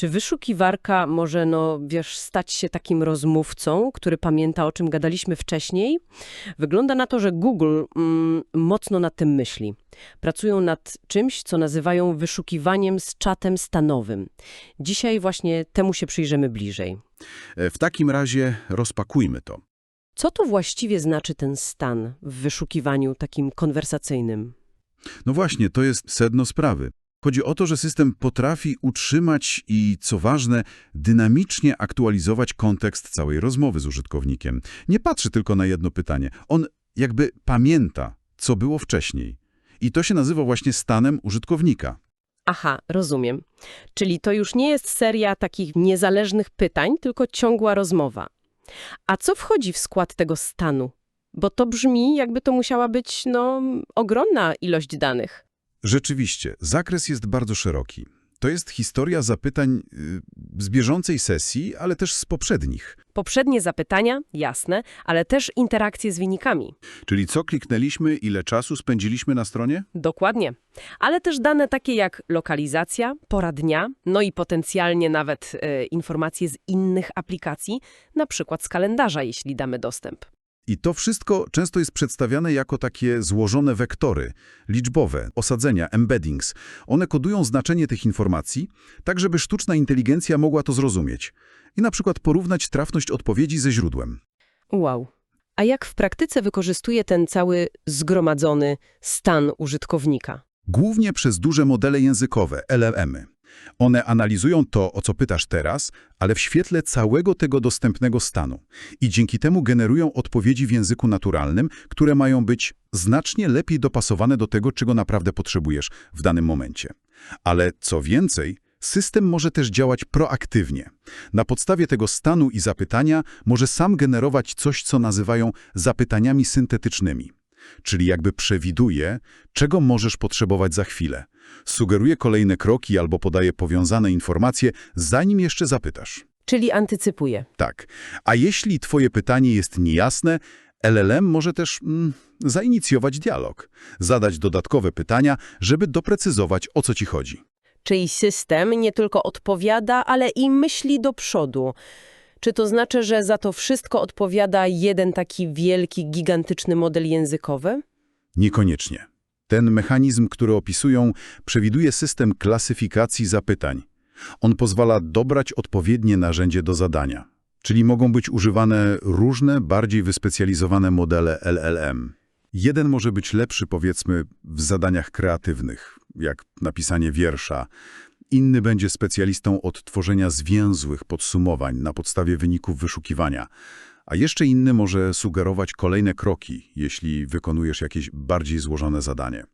Czy wyszukiwarka może, no wiesz, stać się takim rozmówcą, który pamięta, o czym gadaliśmy wcześniej? Wygląda na to, że Google mm, mocno nad tym myśli. Pracują nad czymś, co nazywają wyszukiwaniem z czatem stanowym. Dzisiaj właśnie temu się przyjrzymy bliżej. E, W takim razie rozpakujmy to. Co to właściwie znaczy ten stan w wyszukiwaniu takim konwersacyjnym? No właśnie, to jest sedno sprawy. Chodzi o to, że system potrafi utrzymać i, co ważne, dynamicznie aktualizować kontekst całej rozmowy z użytkownikiem. Nie patrzy tylko na jedno pytanie. On jakby pamięta, co było wcześniej. I to się nazywa właśnie stanem użytkownika. Aha, rozumiem. Czyli to już nie jest seria takich niezależnych pytań, tylko ciągła rozmowa. A co wchodzi w skład tego stanu? Bo to brzmi, jakby to musiała być, no, ogromna ilość danych. Rzeczywiście, zakres jest bardzo szeroki. To jest historia zapytań y, z bieżącej sesji, ale też z poprzednich. Poprzednie zapytania, jasne, ale też interakcje z wynikami. Czyli co kliknęliśmy, ile czasu spędziliśmy na stronie? Dokładnie. Ale też dane takie jak lokalizacja, pora dnia, no i potencjalnie nawet e, informacje z innych aplikacji, na przykład z kalendarza, jeśli damy dostęp. I to wszystko często jest przedstawiane jako takie złożone wektory, liczbowe, osadzenia, embeddings. One kodują znaczenie tych informacji, tak żeby sztuczna inteligencja mogła to zrozumieć i na przykład porównać trafność odpowiedzi ze źródłem. Wow. A jak w praktyce wykorzystuje ten cały zgromadzony stan użytkownika? Głównie przez duże modele językowe, LLM-y. One analizują to, o co pytasz teraz, ale w świetle całego tego dostępnego stanu. I dzięki temu generują odpowiedzi w języku naturalnym, które mają być znacznie lepiej dopasowane do tego, czego naprawdę potrzebujesz w danym momencie. Ale co więcej, system może też działać proaktywnie. Na podstawie tego stanu i zapytania może sam generować coś, co nazywają zapytaniami syntetycznymi. Czyli jakby przewiduje, czego możesz potrzebować za chwilę. Sugeruje kolejne kroki albo podaje powiązane informacje, zanim jeszcze zapytasz. Czyli antycypuje. Tak. A jeśli twoje pytanie jest niejasne, LLM może też mm, zainicjować dialog, zadać dodatkowe pytania, żeby doprecyzować, o co ci chodzi. Czyli system nie tylko odpowiada, ale i myśli do przodu. Czy to znaczy, że za to wszystko odpowiada jeden taki wielki, gigantyczny model językowy? Niekoniecznie. Ten mechanizm, który opisują, przewiduje system klasyfikacji zapytań. On pozwala dobrać odpowiednie narzędzie do zadania. Czyli mogą być używane różne, bardziej wyspecjalizowane modele LLM. Jeden może być lepszy, powiedzmy, w zadaniach kreatywnych, jak napisanie wiersza. Inny będzie specjalistą od tworzenia zwięzłych podsumowań na podstawie wyników wyszukiwania. A jeszcze inny może sugerować kolejne kroki, jeśli wykonujesz jakieś bardziej złożone zadanie.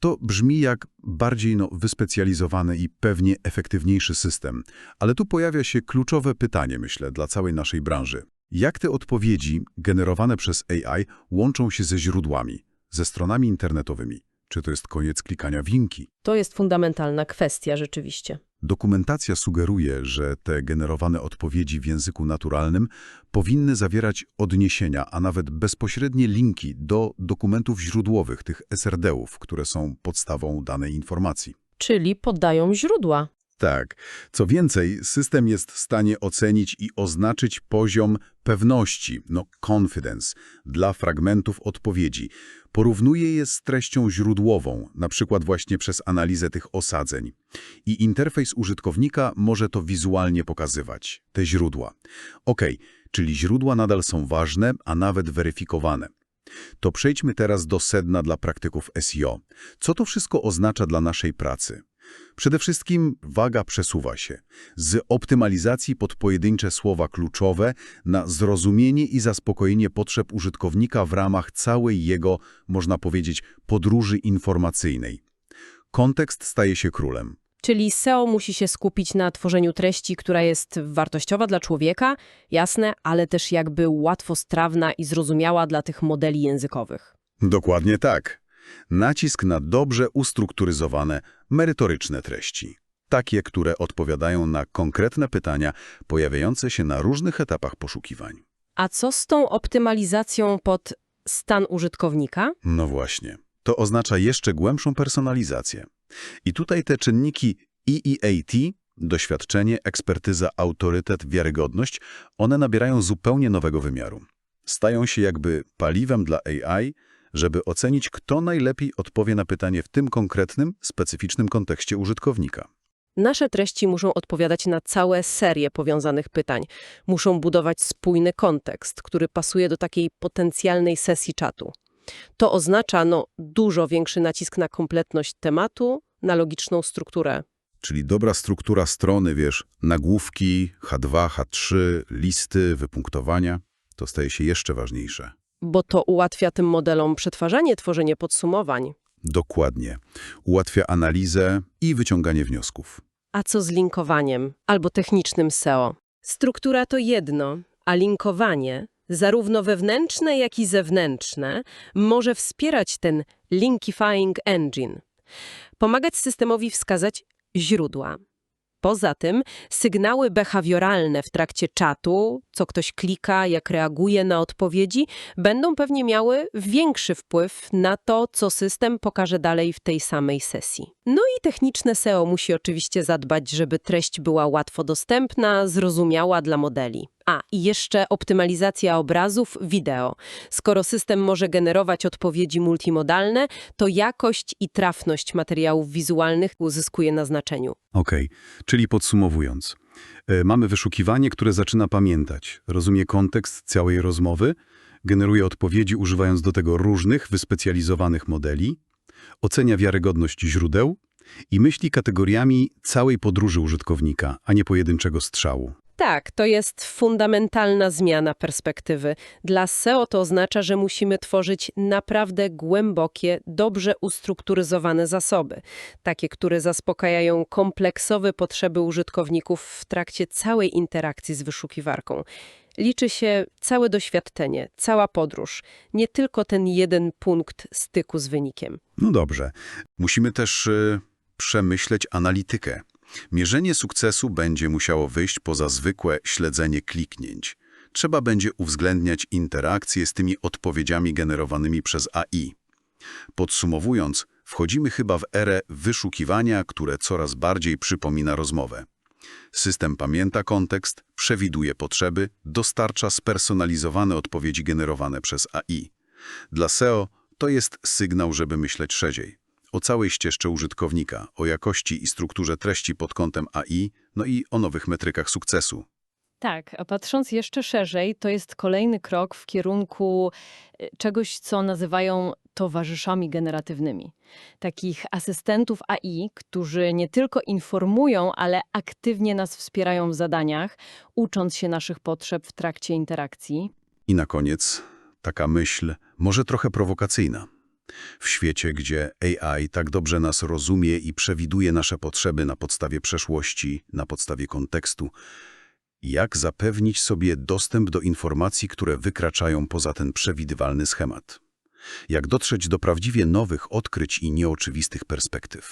To brzmi jak bardziej no, wyspecjalizowany i pewnie efektywniejszy system, ale tu pojawia się kluczowe pytanie, myślę, dla całej naszej branży. Jak te odpowiedzi generowane przez AI łączą się ze źródłami, ze stronami internetowymi? Czy to jest koniec klikania w linki? To jest fundamentalna kwestia rzeczywiście. Dokumentacja sugeruje, że te generowane odpowiedzi w języku naturalnym powinny zawierać odniesienia, a nawet bezpośrednie linki do dokumentów źródłowych, tych SRD-ów, które są podstawą danej informacji. Czyli podają źródła. Tak. Co więcej, system jest w stanie ocenić i oznaczyć poziom pewności, no confidence, dla fragmentów odpowiedzi. Porównuje je z treścią źródłową, na przykład właśnie przez analizę tych osadzeń. I interfejs użytkownika może to wizualnie pokazywać, te źródła. Ok, czyli źródła nadal są ważne, a nawet weryfikowane. To przejdźmy teraz do sedna dla praktyków SEO. Co to wszystko oznacza dla naszej pracy? Przede wszystkim waga przesuwa się z optymalizacji pod pojedyncze słowa kluczowe na zrozumienie i zaspokojenie potrzeb użytkownika w ramach całej jego, można powiedzieć, podróży informacyjnej. Kontekst staje się królem. Czyli SEO musi się skupić na tworzeniu treści, która jest wartościowa dla człowieka, jasne, ale też jakby łatwostrawna i zrozumiała dla tych modeli językowych. Dokładnie tak. Nacisk na dobrze ustrukturyzowane, merytoryczne treści. Takie, które odpowiadają na konkretne pytania pojawiające się na różnych etapach poszukiwań. A co z tą optymalizacją pod stan użytkownika? No właśnie. To oznacza jeszcze głębszą personalizację. I tutaj te czynniki EEAT, Doświadczenie, ekspertyza, autorytet, wiarygodność, one nabierają zupełnie nowego wymiaru. Stają się jakby paliwem dla AI, żeby ocenić, kto najlepiej odpowie na pytanie w tym konkretnym, specyficznym kontekście użytkownika. Nasze treści muszą odpowiadać na całe serię powiązanych pytań. Muszą budować spójny kontekst, który pasuje do takiej potencjalnej sesji czatu. To oznacza no, dużo większy nacisk na kompletność tematu, na logiczną strukturę. Czyli dobra struktura strony, wiesz, nagłówki, H2, H3, listy, wypunktowania, to staje się jeszcze ważniejsze. Bo to ułatwia tym modelom przetwarzanie, tworzenie podsumowań. Dokładnie. Ułatwia analizę i wyciąganie wniosków. A co z linkowaniem albo technicznym SEO? Struktura to jedno, a linkowanie, zarówno wewnętrzne, jak i zewnętrzne, może wspierać ten linkifying engine. Pomagać systemowi wskazać źródła. Poza tym sygnały behawioralne w trakcie czatu, co ktoś klika, jak reaguje na odpowiedzi, będą pewnie miały większy wpływ na to, co system pokaże dalej w tej samej sesji. No i techniczne SEO musi oczywiście zadbać, żeby treść była łatwo dostępna, zrozumiała dla modeli. A, i jeszcze optymalizacja obrazów, wideo. Skoro system może generować odpowiedzi multimodalne, to jakość i trafność materiałów wizualnych uzyskuje na znaczeniu. Okej, czyli podsumowując, e, mamy wyszukiwanie, które zaczyna pamiętać, rozumie kontekst całej rozmowy, generuje odpowiedzi używając do tego różnych, wyspecjalizowanych modeli, ocenia wiarygodność źródeł i myśli kategoriami całej podróży użytkownika, a nie pojedynczego strzału. Tak, to jest fundamentalna zmiana perspektywy. Dla SEO to oznacza, że musimy tworzyć naprawdę głębokie, dobrze ustrukturyzowane zasoby, takie, które zaspokajają kompleksowe potrzeby użytkowników w trakcie całej interakcji z wyszukiwarką. Liczy się całe doświadczenie, cała podróż, nie tylko ten jeden punkt styku z wynikiem. No dobrze. Musimy też y, przemyśleć analitykę. Mierzenie sukcesu będzie musiało wyjść poza zwykłe śledzenie kliknięć. Trzeba będzie uwzględniać interakcje z tymi odpowiedziami generowanymi przez AI. Podsumowując, wchodzimy chyba w erę wyszukiwania, które coraz bardziej przypomina rozmowę. System pamięta kontekst, przewiduje potrzeby, dostarcza spersonalizowane odpowiedzi generowane przez AI. Dla SEO to jest sygnał, żeby myśleć szerzej. O całej ścieżce użytkownika, o jakości i strukturze treści pod kątem AI, no i o nowych metrykach sukcesu. Tak, a patrząc jeszcze szerzej, to jest kolejny krok w kierunku e, czegoś, co nazywają towarzyszami generatywnymi. Takich asystentów AI, którzy nie tylko informują, ale aktywnie nas wspierają w zadaniach, ucząc się naszych potrzeb w trakcie interakcji. I na koniec taka myśl, może trochę prowokacyjna. W świecie, gdzie AI tak dobrze nas rozumie i przewiduje nasze potrzeby na podstawie przeszłości, na podstawie kontekstu, jak zapewnić sobie dostęp do informacji, które wykraczają poza ten przewidywalny schemat? Jak dotrzeć do prawdziwie nowych odkryć i nieoczywistych perspektyw?